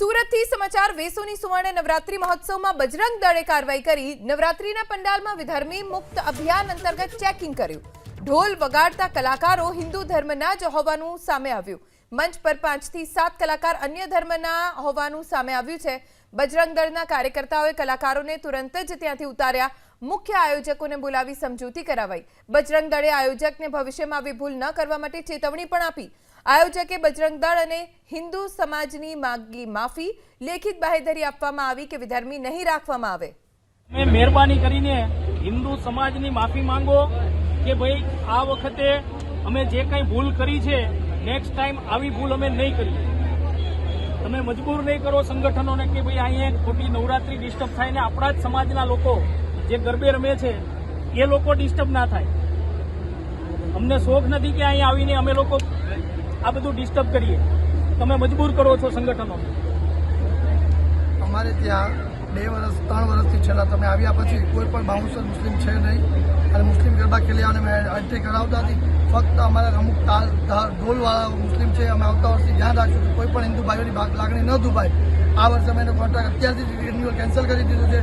સુરતથી સમાચાર, વેસોની સુવર્ણ નવરાત્રી મહોત્સવમાં બજરંગ દળે કાર્યવાહી કરી. નવરાત્રીના પંડાલમાં વિધર્મી મુક્ત અભિયાન અંતર્ગત ચેકિંગ કર્યું. ઢોલ વગાડતા કલાકારો હિન્દુ ધર્મના જ હોવાનું સામે આવ્યું. મંચ પર પાંચથી સાત કલાકાર અન્ય ધર્મના હોવાનું સામે આવ્યું છે. બજરંગ દળના કાર્યકર્તાઓએ કલાકારોને તુરંત જ ત્યાંથી ઉતાર્યા. મુખ્ય આયોજકોને બોલાવી સમજૂતી કરાવાઈ. બજરંગ દળે આયોજકને ભવિષ્યમાં આવી ભૂલ ન કરવા માટે ચેતવણી પણ આપી. આયોજકે બજરંગ દળ અને હિન્દુ સમાજની માગી માફી, લેખિત બાહેધરી આપવામાં આવી કે વિધર્મી નહીં રાખવામાં આવે. મેં મહેરબાની કરીને હિન્દુ સમાજની માફી માંગો કે ભાઈ, આ વખતે અમે જે કંઈ ભૂલ કરી છે નેક્સ્ટ ટાઈમ આવી ભૂલ અમે નહીં કરીએ. તમે મજબૂર નહીં કરો સંગઠનોને કે ભાઈ અહીંયા ખોટી નવરાત્રી ડિસ્ટર્બ થાય ને આપણા જ સમાજના લોકો જે ગરબે રમે છે, એ લોકો ડિસ્ટર્બ ના થાય. અમને શોખ નથી કે અહીંયા આવીને અમે લોકો આ બધું ડિસ્ટર્બ કરીએ. તમે મજબૂર કરો છો સંગઠનો અમારે ત્યાં બે વર્ષ ત્રણ વર્ષથી છેલ્લા તમે આવ્યા પછી કોઈ પણ બાઉન્સર મુસ્લિમ છે નહીં. અને મુસ્લિમ ગરબા ખેલી અને એન્ટ્રી કરાવતા હતી. ફક્ત અમારા અમુક ઢોલવાળા મુસ્લિમ છે, અમે આવતા વર્ષથી ધ્યાન રાખશું કે કોઈ પણ હિન્દુ ભાઈઓની લાગણી ન દુભાય. આ વર્ષે અમે એનો કોન્ટ્રાક્ટ અત્યારથી રિન્યુઅલ કેન્સલ કરી દીધું છે.